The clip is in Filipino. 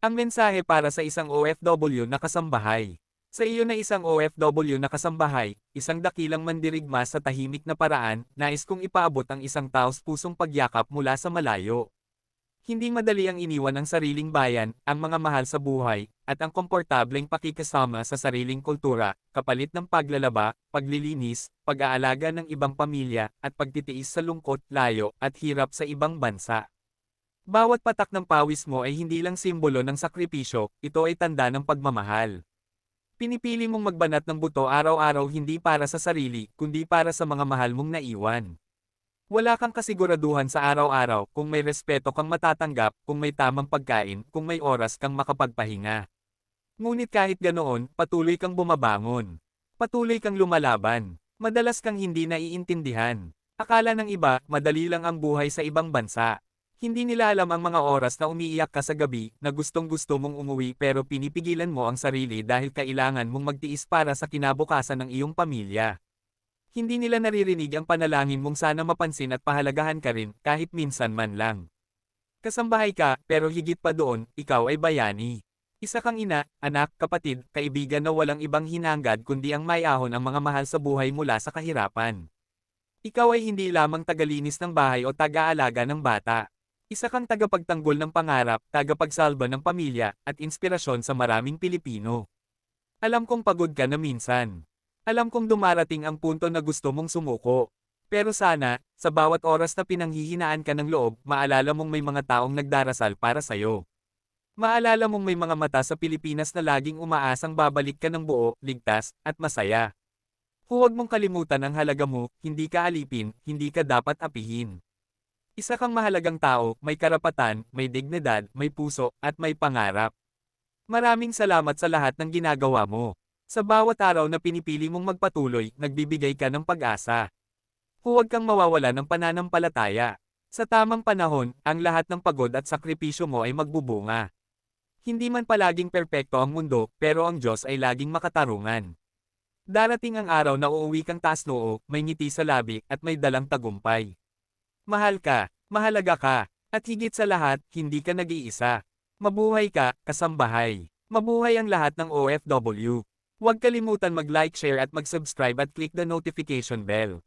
Ang mensahe para sa isang OFW na kasambahay. Sa iyo na isang OFW na kasambahay, isang dakilang mandirigma sa tahimik na paraan, nais kong ipaabot ang isang taos pusong pagyakap mula sa malayo. Hindi madali ang iniwan ng sariling bayan, ang mga mahal sa buhay, at ang komportableng pakikasama sa sariling kultura, kapalit ng paglalaba, paglilinis, pag-aalaga ng ibang pamilya, at pagtitiis sa lungkot, layo, at hirap sa ibang bansa. Bawat patak ng pawis mo ay hindi lang simbolo ng sakripisyo, ito ay tanda ng pagmamahal. Pinipili mong magbanat ng buto araw-araw hindi para sa sarili, kundi para sa mga mahal mong naiwan. Wala kang kasiguraduhan sa araw-araw kung may respeto kang matatanggap, kung may tamang pagkain, kung may oras kang makapagpahinga. Ngunit kahit ganoon, patuloy kang bumabangon. Patuloy kang lumalaban. Madalas kang hindi naiintindihan. Akala ng iba, madali lang ang buhay sa ibang bansa. Hindi nila alam ang mga oras na umiiyak ka sa gabi, na gustong gusto mong umuwi pero pinipigilan mo ang sarili dahil kailangan mong magtiis para sa kinabukasan ng iyong pamilya. Hindi nila naririnig ang panalangin mong sana mapansin at pahalagahan ka rin, kahit minsan man lang. Kasambahay ka, pero higit pa doon, ikaw ay bayani. Isa kang ina, anak, kapatid, kaibigan na walang ibang hinangad kundi ang mayahon ang mga mahal sa buhay mula sa kahirapan. Ikaw ay hindi lamang tagalinis ng bahay o taga-alaga ng bata. Isa kang tagapagtanggol ng pangarap, tagapagsalba ng pamilya, at inspirasyon sa maraming Pilipino. Alam kong pagod ka na minsan. Alam kong dumarating ang punto na gusto mong sumuko. Pero sana, sa bawat oras na pinanghihinaan ka ng loob, maalala mong may mga taong nagdarasal para sa'yo. Maalala mong may mga mata sa Pilipinas na laging umaasang babalik ka ng buo, ligtas, at masaya. Huwag mong kalimutan ang halaga mo, hindi ka alipin, hindi ka dapat apihin. Isa kang mahalagang tao, may karapatan, may dignidad, may puso, at may pangarap. Maraming salamat sa lahat ng ginagawa mo. Sa bawat araw na pinipili mong magpatuloy, nagbibigay ka ng pag-asa. Huwag kang mawawala ng pananampalataya. Sa tamang panahon, ang lahat ng pagod at sakripisyo mo ay magbubunga. Hindi man palaging perpekto ang mundo, pero ang Diyos ay laging makatarungan. Darating ang araw na uuwi kang taas noo, may ngiti sa labi, at may dalang tagumpay. Mahal ka, mahalaga ka, at higit sa lahat, hindi ka nag-iisa. Mabuhay ka, kasambahay. Mabuhay ang lahat ng OFW. Huwag kalimutan mag-like, share at mag-subscribe at click the notification bell.